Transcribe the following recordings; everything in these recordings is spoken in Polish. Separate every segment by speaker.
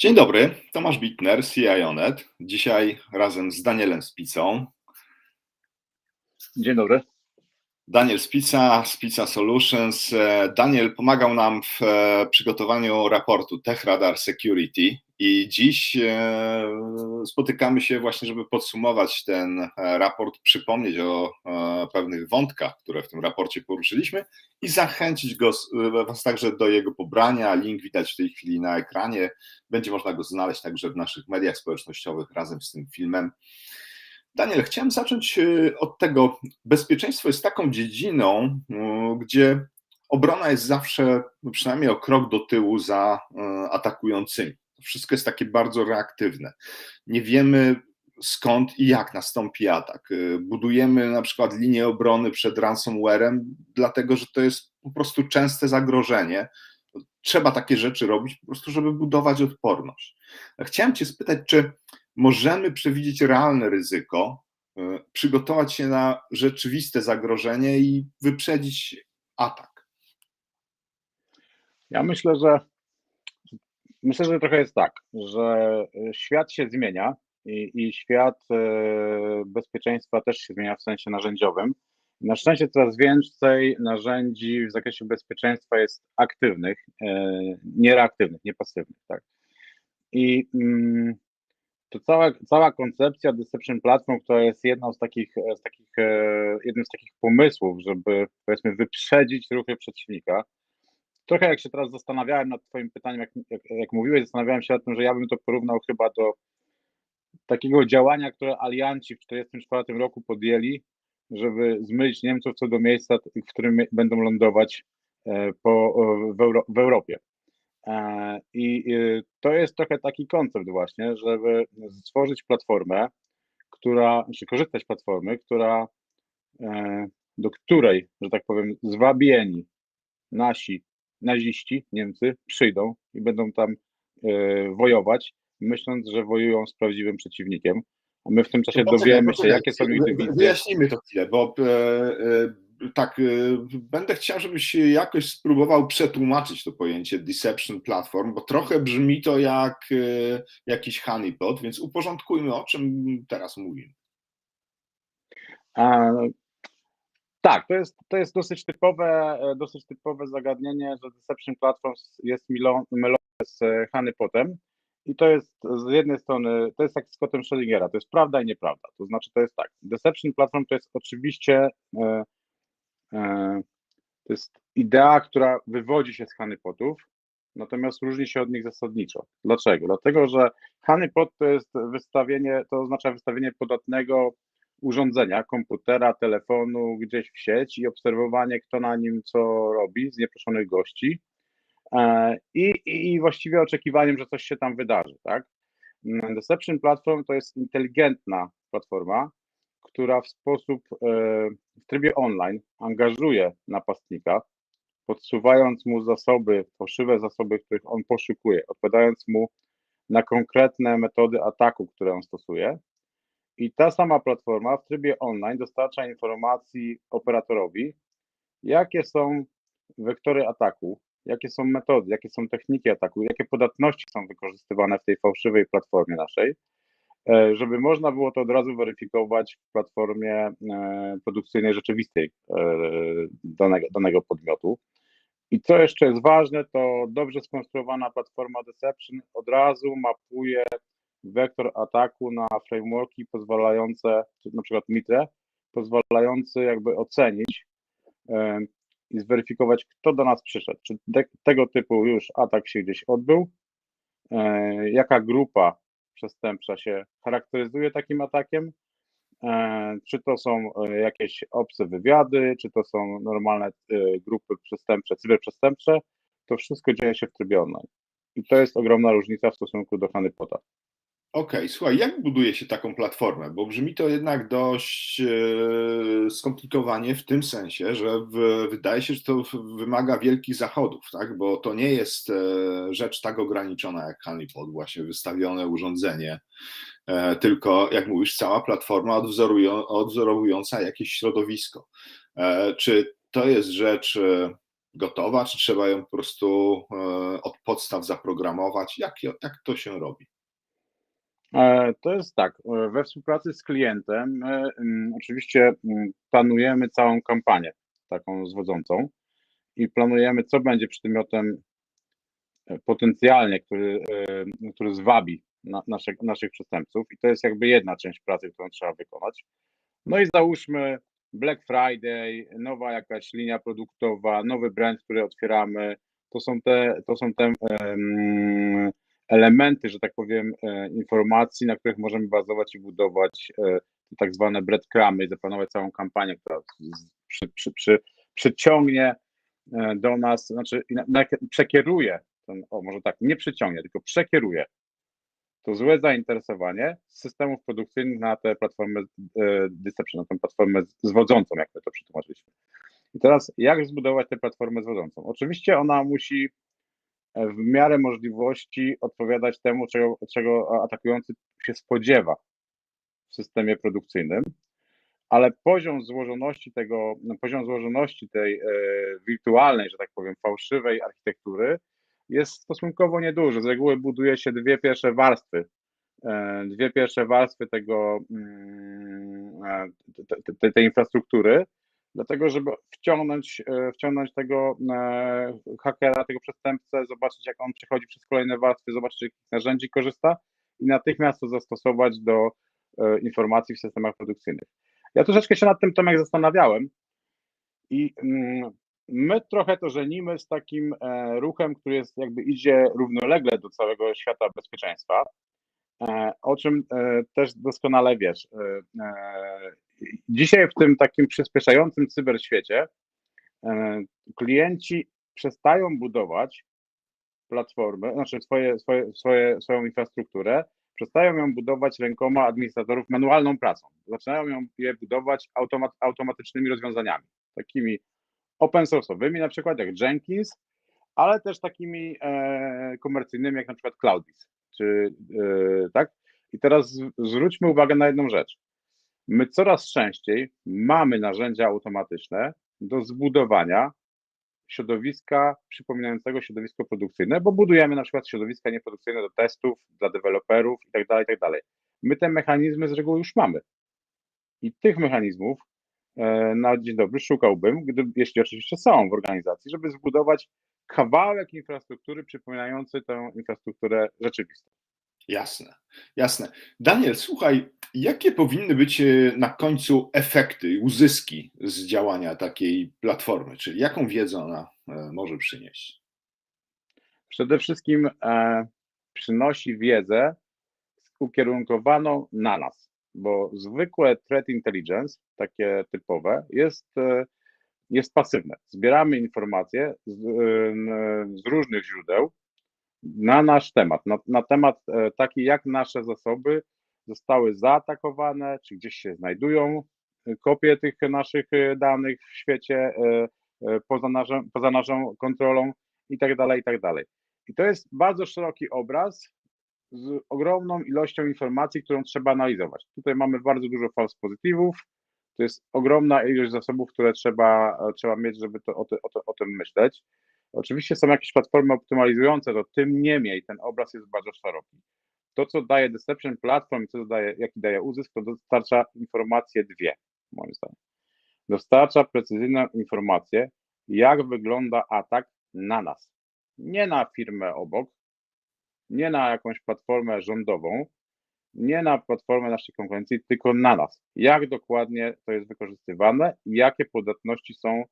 Speaker 1: Dzień dobry, Tomasz Bitner, CIONET. Dzisiaj razem z Danielem Spicą.
Speaker 2: Dzień dobry.
Speaker 1: Daniel Spica, Spica Solutions. E, Daniel pomagał nam w e, przygotowaniu raportu Tech Radar Security i dziś e, spotykamy się właśnie, żeby podsumować ten raport, przypomnieć o pewnych wątkach, które w tym raporcie poruszyliśmy i zachęcić go, Was także do jego pobrania. Link widać w tej chwili na ekranie. Będzie można go znaleźć także w naszych mediach społecznościowych razem z tym filmem. Daniel, chciałem zacząć od tego. Bezpieczeństwo jest taką dziedziną, gdzie obrona jest zawsze no przynajmniej o krok do tyłu za atakującymi. To wszystko jest takie bardzo reaktywne. Nie wiemy skąd i jak nastąpi atak. Budujemy na przykład linię obrony przed ransomwarem, dlatego że to jest po prostu częste zagrożenie. Trzeba takie rzeczy robić po prostu, żeby budować odporność. Chciałem Cię spytać, czy możemy przewidzieć realne ryzyko, e, przygotować się na rzeczywiste zagrożenie i wyprzedzić atak.
Speaker 2: Ja myślę, że myślę, że trochę jest tak, że świat się zmienia i, i świat e, bezpieczeństwa też się zmienia w sensie narzędziowym. Na szczęście coraz więcej narzędzi w zakresie bezpieczeństwa jest aktywnych, e, nie reaktywnych, nie pasywnych. Tak? I mm, to cała, cała koncepcja Deception Platform, która jest jedną z takich, z takich, e, jednym z takich pomysłów, żeby powiedzmy wyprzedzić ruchy przeciwnika. Trochę jak się teraz zastanawiałem nad Twoim pytaniem, jak, jak, jak mówiłeś, zastanawiałem się nad tym, że ja bym to porównał chyba do takiego działania, które alianci w 1944 roku podjęli, żeby zmylić Niemców co do miejsca, w którym będą lądować e, po, w, Euro, w Europie. E, I to jest trochę taki koncept właśnie, żeby stworzyć platformę, która, czy korzystać z platformy, która, e, do której, że tak powiem, zwabieni nasi naziści, Niemcy, przyjdą i będą tam e, wojować, myśląc, że wojują z prawdziwym przeciwnikiem. A my w tym czasie dowiemy się, jakie są ich dywizje.
Speaker 1: Wyjaśnijmy to chwilę, bo tak, y, będę chciał, żebyś jakoś spróbował przetłumaczyć to pojęcie deception platform, bo trochę brzmi to jak jakiś honeypot, więc uporządkujmy, o czym teraz mówimy.
Speaker 2: A, tak, to jest, to jest dosyć typowe, dosyć typowe zagadnienie, że deception platform jest mylone z honeypotem. I to jest z jednej strony, to jest jak z kotem Schrödingera, to jest prawda i nieprawda. To znaczy, to jest tak. Deception Platform to jest oczywiście e, E, to jest idea, która wywodzi się z honeypotów, natomiast różni się od nich zasadniczo. Dlaczego? Dlatego, że honeypot to jest wystawienie, to oznacza wystawienie podatnego urządzenia, komputera, telefonu gdzieś w sieć i obserwowanie, kto na nim co robi z nieproszonych gości e, i, i właściwie oczekiwaniem, że coś się tam wydarzy. Tak? Deception Platform to jest inteligentna platforma, która w sposób e, w trybie online angażuje napastnika, podsuwając mu zasoby, fałszywe zasoby, których on poszukuje, odpowiadając mu na konkretne metody ataku, które on stosuje. I ta sama platforma w trybie online dostarcza informacji operatorowi, jakie są wektory ataku, jakie są metody, jakie są techniki ataku, jakie podatności są wykorzystywane w tej fałszywej platformie naszej, E, żeby można było to od razu weryfikować w platformie e, produkcyjnej rzeczywistej e, danego, danego podmiotu. I co jeszcze jest ważne, to dobrze skonstruowana platforma Deception od razu mapuje wektor ataku na frameworki pozwalające, na przykład Mitre, pozwalający jakby ocenić i zweryfikować, kto do nas przyszedł. Czy tego typu już atak się gdzieś odbył, jaka grupa przestępcza się charakteryzuje takim atakiem. Czy to są e, jakieś obce wywiady, czy to są normalne e, grupy przestępcze, cyberprzestępcze, to wszystko dzieje się w trybie online. I to jest ogromna różnica w stosunku do honeypota.
Speaker 1: Okej, okay, słuchaj, jak buduje się taką platformę? Bo brzmi to jednak dość e, skomplikowanie w tym sensie, że wydaje się, że to wymaga wielkich zachodów, tak? Bo to nie jest e, rzecz tak ograniczona jak Honeypot, właśnie wystawione urządzenie, e, tylko jak mówisz, cała platforma odwzorowująca jakieś środowisko. Czy to jest rzecz gotowa, czy trzeba ją po prostu od podstaw zaprogramować? Jak, jak to się robi?
Speaker 2: E, To jest tak, e, we współpracy z klientem mm, oczywiście planujemy całą kampanię taką zwodzącą i planujemy, co będzie przedmiotem e, potencjalnie, który, e, który zwabi na, naszych, naszych przestępców i to jest jakby jedna część pracy, którą trzeba wykonać. No i załóżmy Black Friday, nowa jakaś linia produktowa, nowy brand, który otwieramy, to są te, to są te elementy, że tak powiem, e, informacji, na których możemy bazować i budować e, tak zwane breadcrumbs i zaplanować całą kampanię, która przy, przy, przy, przyciągnie e, do nas, znaczy na, na, przekieruje, ten, o może tak, nie przyciągnie, tylko przekieruje to złe zainteresowanie systemów produkcyjnych na tę platformę Deception, na tę platformę zwodzącą, jak my to przetłumaczyliśmy. I teraz jak zbudować tę platformę zwodzącą? Oczywiście ona musi w miarę możliwości odpowiadać temu, czego, czego atakujący się spodziewa w systemie produkcyjnym, ale poziom złożoności tego, poziom złożoności tej e, wirtualnej, że tak powiem, fałszywej architektury jest stosunkowo nieduży. Z reguły buduje się dwie pierwsze warstwy, e, dwie pierwsze warstwy tego, mm, e, te- te- tej infrastruktury, dlatego żeby wciągnąć, e, wciągnąć tego e, hakera, tego przestępcę, zobaczyć jak on przechodzi przez kolejne warstwy, zobaczyć jakich narzędzi korzysta i natychmiast to zastosować do e, informacji w systemach produkcyjnych. Ja troszeczkę się nad tym Tomek zastanawiałem i mm, my trochę to żenimy z takim ruchem, który jest jakby idzie równolegle do całego świata bezpieczeństwa, o czym e, też doskonale wiesz. E, e, Dzisiaj w tym takim przyspieszającym cyberświecie e, klienci przestają budować platformy, znaczy swoje, swoje, swoje, swoją infrastrukturę, przestają ją budować rękoma administratorów manualną pracą. Zaczynają ją je budować automat, automatycznymi rozwiązaniami, takimi open source'owymi, na przykład jak Jenkins, ale też takimi e, komercyjnymi, jak na przykład Cloudis. Czy, e, tak? I teraz zwróćmy uwagę na jedną rzecz. My coraz częściej mamy narzędzia automatyczne do zbudowania środowiska przypominającego środowisko produkcyjne, bo budujemy na przykład środowiska nieprodukcyjne do testów, dla deweloperów i tak dalej, tak dalej. My te mechanizmy z reguły już mamy. I tych mechanizmów e, na dzień dobry szukałbym, gdy, jeśli oczywiście są w organizacji, żeby zbudować kawałek infrastruktury przypominający tę infrastrukturę rzeczywistą.
Speaker 1: Jasne, jasne. Daniel, słuchaj, jakie powinny być e, na końcu efekty, uzyski z działania takiej platformy? Czyli jaką wiedzę ona e, może przynieść?
Speaker 2: Przede wszystkim e, przynosi wiedzę ukierunkowaną na nas, bo zwykłe threat intelligence, takie typowe, jest, jest pasywne. Zbieramy informacje z, e, z różnych źródeł na nasz temat, na, na temat e, taki, jak nasze zasoby zostały zaatakowane, czy gdzieś się znajdują e, kopie tych naszych e, danych w świecie poza naszą, poza naszą kontrolą i tak dalej, i tak dalej. I to jest bardzo szeroki obraz z ogromną ilością informacji, którą trzeba analizować. Tutaj mamy bardzo dużo false pozytywów, to jest ogromna ilość zasobów, które trzeba, trzeba mieć, żeby to, o, ty, o, to, o tym myśleć. Oczywiście są jakieś platformy optymalizujące, to tym niemniej ten obraz jest bardzo szeroki. To, co daje Deception Platform, co daje, jaki daje uzysk, to dostarcza informacje dwie, moim zdaniem. Dostarcza precyzyjną informację, jak wygląda atak na nas. Nie na firmę obok, nie na jakąś platformę rządową, nie na platformę naszej konkurencji, tylko na nas. Jak dokładnie to jest wykorzystywane i jakie podatności są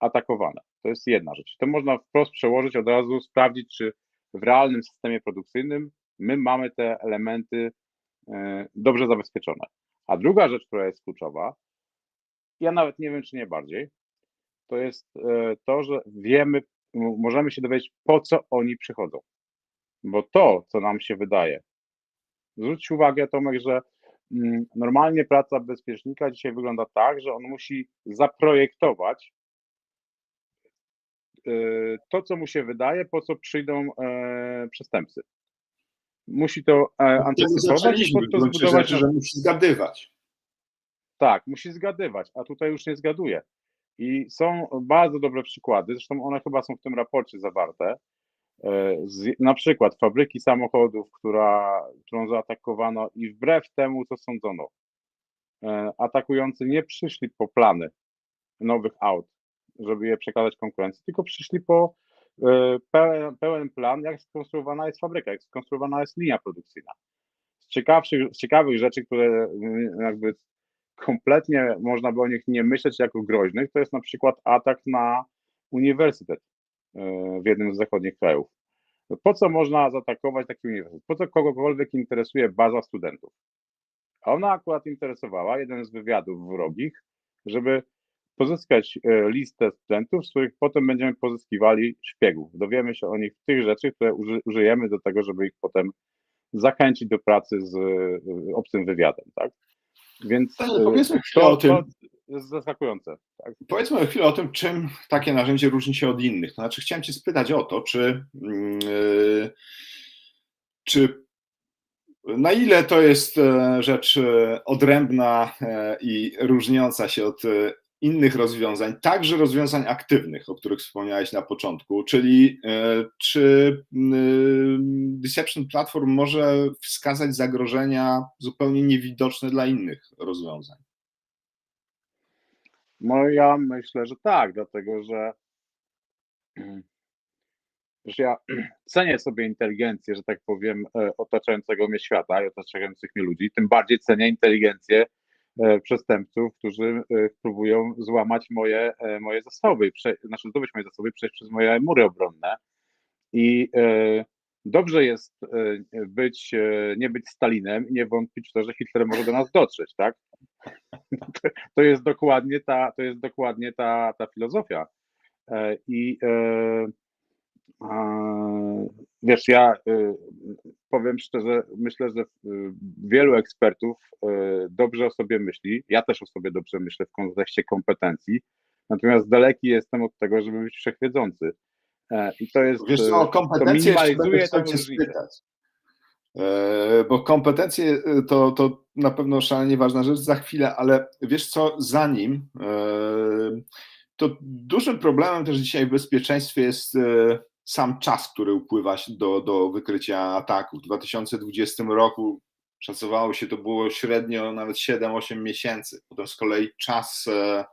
Speaker 2: atakowane. To jest jedna rzecz. To można wprost przełożyć od razu, sprawdzić, czy w realnym systemie produkcyjnym my mamy te elementy e, dobrze zabezpieczone. A druga rzecz, która jest kluczowa, ja nawet nie wiem, czy nie bardziej, to jest e, to, że wiemy, możemy się dowiedzieć, po co oni przychodzą. Bo to, co nam się wydaje, zwróć uwagę, Tomek, że mm, normalnie praca bezpiecznika dzisiaj wygląda tak, że on musi zaprojektować e, to, co mu się wydaje, po co przyjdą e, przestępcy. Musi to e, antycypować i to zbudować.
Speaker 1: rzeczy, że musi zgadywać.
Speaker 2: Tak, musi zgadywać, a tutaj już nie zgaduje. I są bardzo dobre przykłady, zresztą one chyba są w tym raporcie zawarte. E, Z, na przykład fabryki samochodów, która, którą zaatakowano i wbrew temu, co sądzono, e, atakujący nie przyszli po plany nowych aut, żeby je przekazać konkurencji, tylko przyszli po e, pełen, pełen plan, jak skonstruowana jest fabryka, jak skonstruowana jest linia produkcyjna. Z ciekawszych, z ciekawych rzeczy, które jakby kompletnie można by o nich nie myśleć jako groźnych, to jest na przykład atak na uniwersytet w jednym z zachodnich krajów. Po co można zaatakować taki uniwersytet? Po co kogokolwiek interesuje baza studentów? A ona akurat interesowała, jeden z wywiadów wrogich, żeby pozyskać e, listę studentów, z których potem będziemy pozyskiwali szpiegów. Dowiemy się o nich tych rzeczy, które uży, użyjemy do tego, żeby ich potem zachęcić do pracy z e, obcym wywiadem, tak? Więc e,
Speaker 1: powiedzmy chwilę o
Speaker 2: to,
Speaker 1: tym.
Speaker 2: to jest zaskakujące. Tak?
Speaker 1: Powiedzmy chwilę o tym, czym takie narzędzie różni się od innych. To znaczy, chciałem Cię spytać o to, czy, yy, czy na ile to jest e, rzecz e, odrębna e, i różniąca się od innych rozwiązań, także rozwiązań aktywnych, o których wspomniałeś na początku, czyli e, czy mm, Deception Platform może wskazać zagrożenia zupełnie niewidoczne dla innych rozwiązań?
Speaker 2: No ja myślę, że tak, dlatego że, że ja cenię sobie inteligencję, że tak powiem, e, otaczającego mnie świata i otaczających mnie ludzi. Tym bardziej cenię inteligencję e, przestępców, którzy e, próbują złamać moje, e, moje zasoby, prze, znaczy zdobyć moje zasoby, przejść przez moje mury obronne. I e, dobrze jest e, być, e, nie być Stalinem i nie wątpić w to, że Hitler może do nas dotrzeć, tak? To, jest dokładnie ta, to jest dokładnie ta, ta filozofia. E, I e, wiesz, ja e, powiem szczerze, myślę, że e, wielu ekspertów e, dobrze o sobie myśli. Ja też o sobie dobrze myślę w kontekście kompetencji. Natomiast daleki jestem od tego, żeby być wszechwiedzący. E, I to jest.
Speaker 1: Wiesz co,
Speaker 2: to
Speaker 1: kompetencje będę
Speaker 2: minimalizuje tę
Speaker 1: spytać. E, Bo kompetencje to, to na pewno szalenie ważna rzecz za chwilę, ale wiesz co, zanim, e, to dużym problemem też dzisiaj w bezpieczeństwie jest sam czas, który upływa do, do wykrycia ataku. W 2020 roku szacowało się, to było średnio nawet 7-8 miesięcy. Potem z kolei czas e,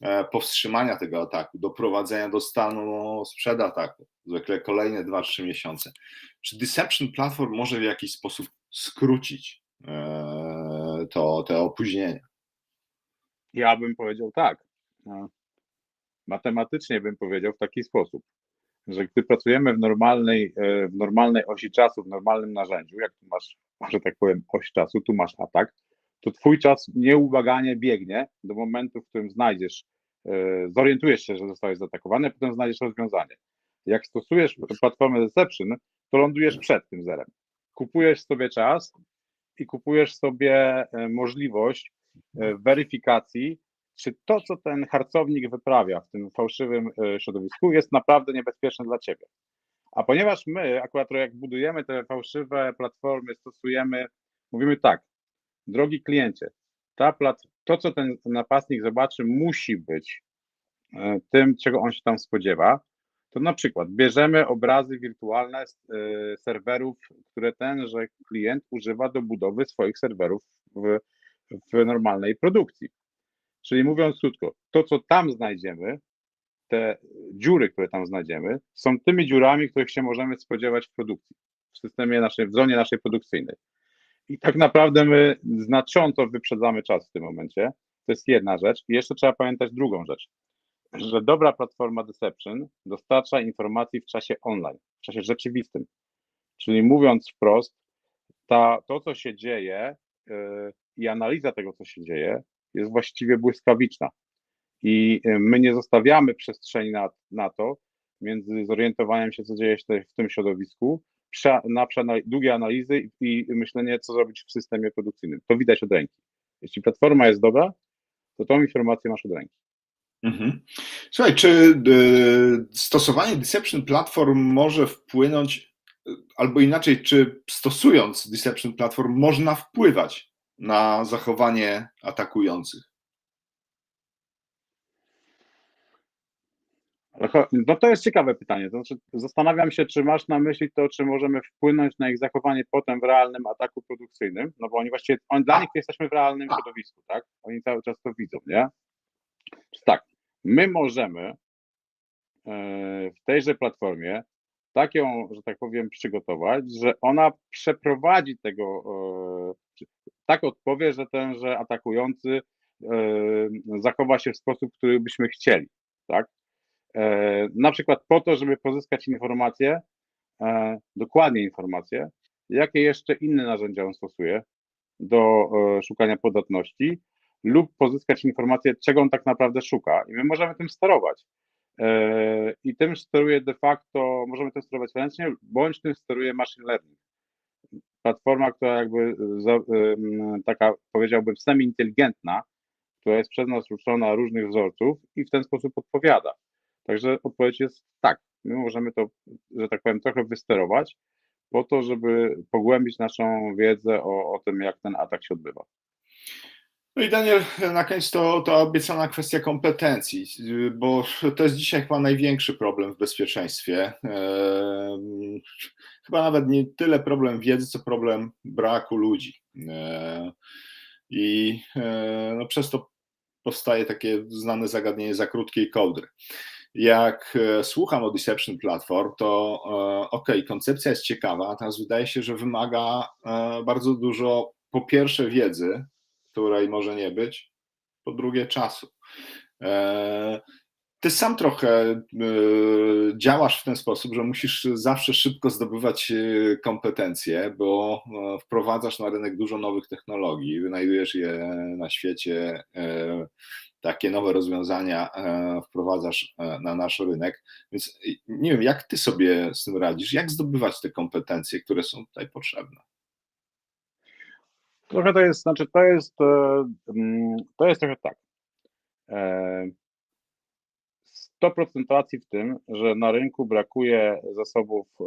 Speaker 1: e, powstrzymania tego ataku, doprowadzenia do stanu sprzed ataku, zwykle kolejne 2-3 miesiące. Czy Deception Platform może w jakiś sposób skrócić e, to, te opóźnienia?
Speaker 2: Ja bym powiedział tak. No, Matematycznie bym powiedział w taki sposób, że gdy pracujemy w normalnej, e, w normalnej osi czasu, w normalnym narzędziu, jak tu masz, że tak powiem, oś czasu, tu masz atak, to twój czas nieubaganie biegnie do momentu, w którym znajdziesz, e, zorientujesz się, że zostałeś zaatakowany, potem znajdziesz rozwiązanie. Jak stosujesz platformę Deception, to lądujesz przed tym zerem. Kupujesz sobie czas i kupujesz sobie e, możliwość weryfikacji, czy to, co ten harcownik wyprawia w tym fałszywym e, środowisku, jest naprawdę niebezpieczne dla ciebie. A ponieważ my, akurat jak budujemy te fałszywe platformy, stosujemy, mówimy tak, drogi kliencie, ta plat, to, co ten napastnik zobaczy, musi być e, tym, czego on się tam spodziewa. To na przykład bierzemy obrazy wirtualne z e, serwerów, które tenże klient używa do budowy swoich serwerów w, w normalnej produkcji. Czyli mówiąc krótko, to co tam znajdziemy, te dziury, które tam znajdziemy, są tymi dziurami, których się możemy spodziewać w produkcji, w systemie naszej, w zonie naszej produkcyjnej. I tak naprawdę my znacząco wyprzedzamy czas w tym momencie. To jest jedna rzecz. I jeszcze trzeba pamiętać drugą rzecz, że dobra platforma Deception dostarcza informacji w czasie online, w czasie rzeczywistym. Czyli mówiąc wprost, ta, to, co się dzieje yy, i analiza tego, co się dzieje, jest właściwie błyskawiczna. I y, my nie zostawiamy przestrzeni na, na to, między zorientowaniem się, co dzieje się w tym środowisku, na długie analizy i, i myślenie, co zrobić w systemie produkcyjnym. To widać od ręki. Jeśli platforma jest dobra, to tą informację masz od ręki.
Speaker 1: Mhm. Słuchaj, czy y, stosowanie Deception Platform może wpłynąć, y, albo inaczej, czy stosując Deception Platform można wpływać na zachowanie atakujących?
Speaker 2: No to jest ciekawe pytanie. To znaczy, zastanawiam się, czy masz na myśli to, czy możemy wpłynąć na ich zachowanie potem w realnym ataku produkcyjnym, no bo oni właściwie, on, dla nich jesteśmy w realnym środowisku, tak? Oni cały czas to widzą, nie? Więc tak, my możemy e, w tejże platformie tak ją, że tak powiem, przygotować, że ona przeprowadzi tego, e, tak odpowie, że ten, że atakujący e, zachowa się w sposób, który byśmy chcieli, tak? E, na przykład po to, żeby pozyskać informacje, e, dokładnie informacje, jakie jeszcze inne narzędzia on stosuje do szukania podatności lub pozyskać informacje, czego on tak naprawdę szuka i my możemy tym sterować. I tym steruje de facto, możemy tym sterować ręcznie, bądź tym steruje machine learning. Platforma, która jakby em, taka powiedziałbym semi-inteligentna, która jest przez nas uczona różnych wzorców i w ten sposób odpowiada. Także odpowiedź jest tak. My możemy to, że tak powiem, trochę wysterować po to, żeby pogłębić naszą wiedzę o, o tym, jak ten atak się odbywa.
Speaker 1: No i Daniel, na koniec to, to obiecana kwestia kompetencji, bo to jest dzisiaj chyba największy problem w bezpieczeństwie. Ehm, Chyba nawet nie tyle problem wiedzy, co problem braku ludzi. Ehm, I e, no, przez to powstaje takie znane zagadnienie za krótkiej kołdry. Jak e, słucham o Deception Platform, to e, ok, koncepcja jest ciekawa, natomiast wydaje się, że wymaga e, bardzo dużo po pierwsze wiedzy, której może nie być, po drugie czasu. E, Ty sam trochę e, działasz w ten sposób, że musisz zawsze szybko zdobywać e, kompetencje, bo wprowadzasz na rynek dużo nowych technologii, wynajdujesz je na świecie, takie nowe rozwiązania wprowadzasz na nasz rynek. Więc nie wiem, jak ty sobie z tym radzisz, jak zdobywać te kompetencje, które są tutaj potrzebne?
Speaker 2: Trochę to jest, znaczy to jest, e, mm, to jest trochę tak. E, 100% racji w tym, że na rynku brakuje zasobów e,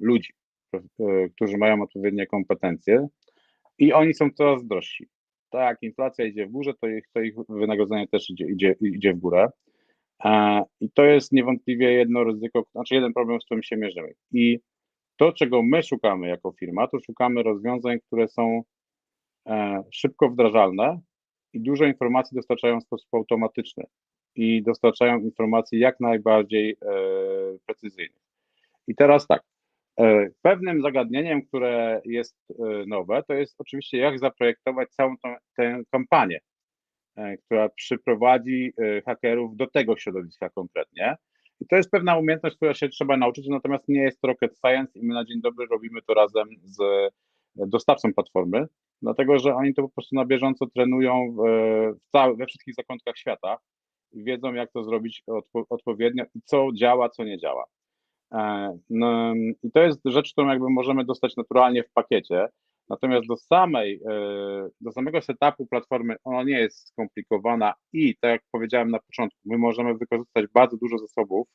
Speaker 2: ludzi, e, którzy mają odpowiednie kompetencje i oni są coraz drożsi. Tak inflacja idzie w górę, to ich, to ich wynagrodzenie też idzie, idzie, idzie w górę. E, I to jest niewątpliwie jedno ryzyko, znaczy jeden problem, z którym się mierzymy. I to, czego my szukamy jako firma, to szukamy rozwiązań, które są e, szybko wdrażalne i dużo informacji dostarczają w sposób automatyczny i dostarczają informacji jak najbardziej e, precyzyjnych. I teraz tak, e, pewnym zagadnieniem, które jest e, nowe, to jest oczywiście jak zaprojektować całą tą, tę kampanię, e, która przyprowadzi e, hakerów do tego środowiska konkretnie. I to jest pewna umiejętność, która się trzeba nauczyć, natomiast nie jest to rocket science i my na dzień dobry robimy to razem z e, dostawcą platformy, dlatego że oni to po prostu na bieżąco trenują całe, we wszystkich zakątkach świata i wiedzą, jak to zrobić odpo, odpowiednio i co działa, co nie działa. E, No, I to jest rzecz, którą jakby możemy dostać naturalnie w pakiecie. Natomiast do samej, e, do samego setupu platformy ona nie jest skomplikowana i tak jak powiedziałem na początku, my możemy wykorzystać bardzo dużo zasobów,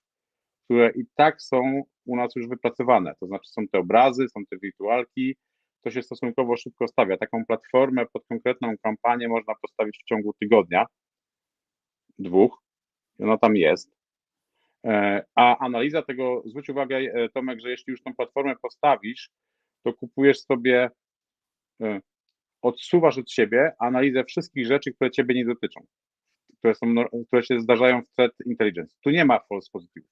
Speaker 2: które i tak są u nas już wypracowane. To znaczy są te obrazy, są te wirtualki, to się stosunkowo szybko stawia. Taką platformę pod konkretną kampanię można postawić w ciągu tygodnia, dwóch, ona tam jest. E, A analiza tego, zwróć uwagę e, Tomek, że jeśli już tą platformę postawisz, to kupujesz sobie, e, odsuwasz od siebie analizę wszystkich rzeczy, które ciebie nie dotyczą, które, są, które się zdarzają w threat intelligence. Tu nie ma false positive.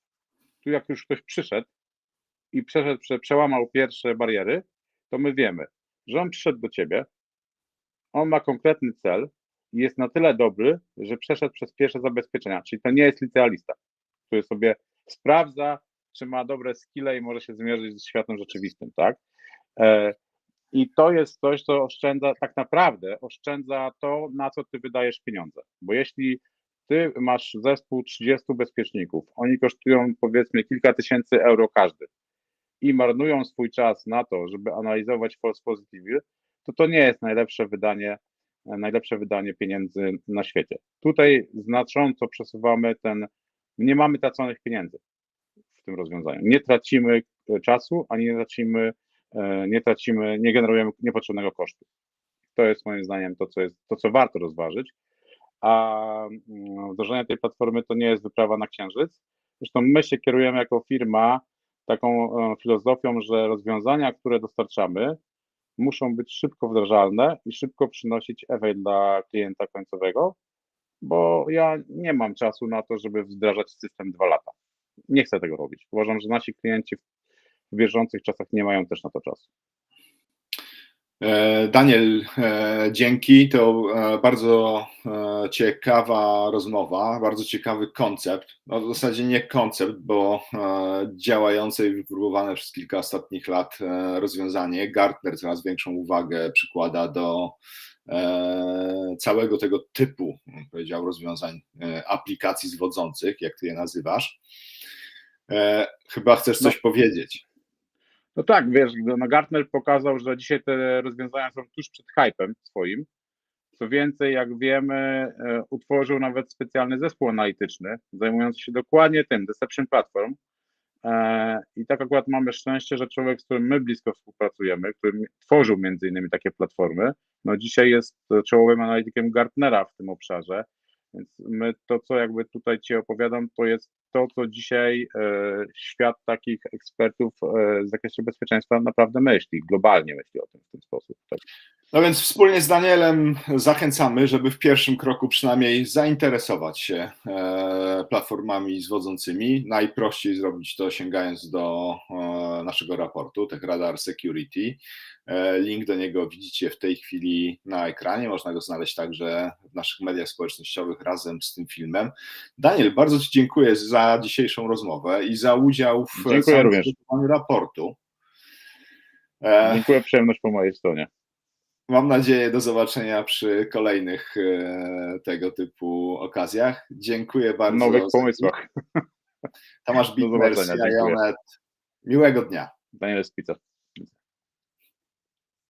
Speaker 2: Tu jak już ktoś przyszedł i przeszedł, prze, przełamał pierwsze bariery, to my wiemy, że on przyszedł do ciebie, on ma konkretny cel i jest na tyle dobry, że przeszedł przez pierwsze zabezpieczenia, czyli to nie jest licealista, który sobie sprawdza, czy ma dobre skille i może się zmierzyć z światem rzeczywistym, tak? E, I to jest coś, co oszczędza, tak naprawdę oszczędza to, na co ty wydajesz pieniądze. Bo jeśli ty masz zespół 30 bezpieczników, oni kosztują powiedzmy kilka tysięcy euro każdy i marnują swój czas na to, żeby analizować false positive, to to nie jest najlepsze wydanie, najlepsze wydanie pieniędzy na świecie. Tutaj znacząco przesuwamy ten, nie mamy traconych pieniędzy w tym rozwiązaniu. Nie tracimy e, czasu, ani nie tracimy, e, nie tracimy, nie generujemy niepotrzebnego kosztu. To jest moim zdaniem to, co jest, to, co warto rozważyć. a mm, wdrożenie tej platformy to nie jest wyprawa na księżyc. Zresztą my się kierujemy jako firma taką e, filozofią, że rozwiązania, które dostarczamy, muszą być szybko wdrażalne i szybko przynosić efekt dla klienta końcowego, bo ja nie mam czasu na to, żeby wdrażać system dwa lata. Nie chcę tego robić. Uważam, że nasi klienci w bieżących czasach nie mają też na to czasu.
Speaker 1: E, Daniel, e, dzięki. To e, bardzo ciekawa rozmowa, bardzo ciekawy koncept. No, w zasadzie nie koncept, bo działające i wypróbowane przez kilka ostatnich lat rozwiązanie. Gartner coraz większą uwagę przykłada do całego tego typu, powiedział, rozwiązań, aplikacji zwodzących, jak ty je nazywasz. Chyba chcesz coś powiedzieć.
Speaker 2: No tak, wiesz, no Gartner pokazał, że dzisiaj te rozwiązania są tuż przed hypem swoim. Co więcej, jak wiemy, e, utworzył nawet specjalny zespół analityczny, zajmujący się dokładnie tym, Deception Platform. E, I tak akurat mamy szczęście, że człowiek, z którym my blisko współpracujemy, który tworzył między innymi takie platformy, no dzisiaj jest czołowym analitykiem Gartnera w tym obszarze. Więc my to, co jakby tutaj Ci opowiadam, to jest to, co dzisiaj e, świat takich ekspertów e, w zakresie bezpieczeństwa naprawdę myśli, globalnie myśli o tym w ten sposób. Tak.
Speaker 1: No więc wspólnie z Danielem zachęcamy, żeby w pierwszym kroku przynajmniej zainteresować się e, platformami zwodzącymi. Najprościej zrobić to sięgając do e, naszego raportu TechRadar Security. E, link do niego widzicie w tej chwili na ekranie. Można go znaleźć także w naszych mediach społecznościowych razem z tym filmem. Daniel, bardzo Ci dziękuję za dzisiejszą rozmowę i za udział w przygotowaniu raportu. E,
Speaker 2: Dziękuję, przyjemność po mojej stronie.
Speaker 1: Mam nadzieję do zobaczenia przy kolejnych e, tego typu okazjach. Dziękuję bardzo.
Speaker 2: Nowych pomysłach.
Speaker 1: Tomasz
Speaker 2: dziękuję.
Speaker 1: Ionet. Miłego dnia.
Speaker 2: Daniel Spica.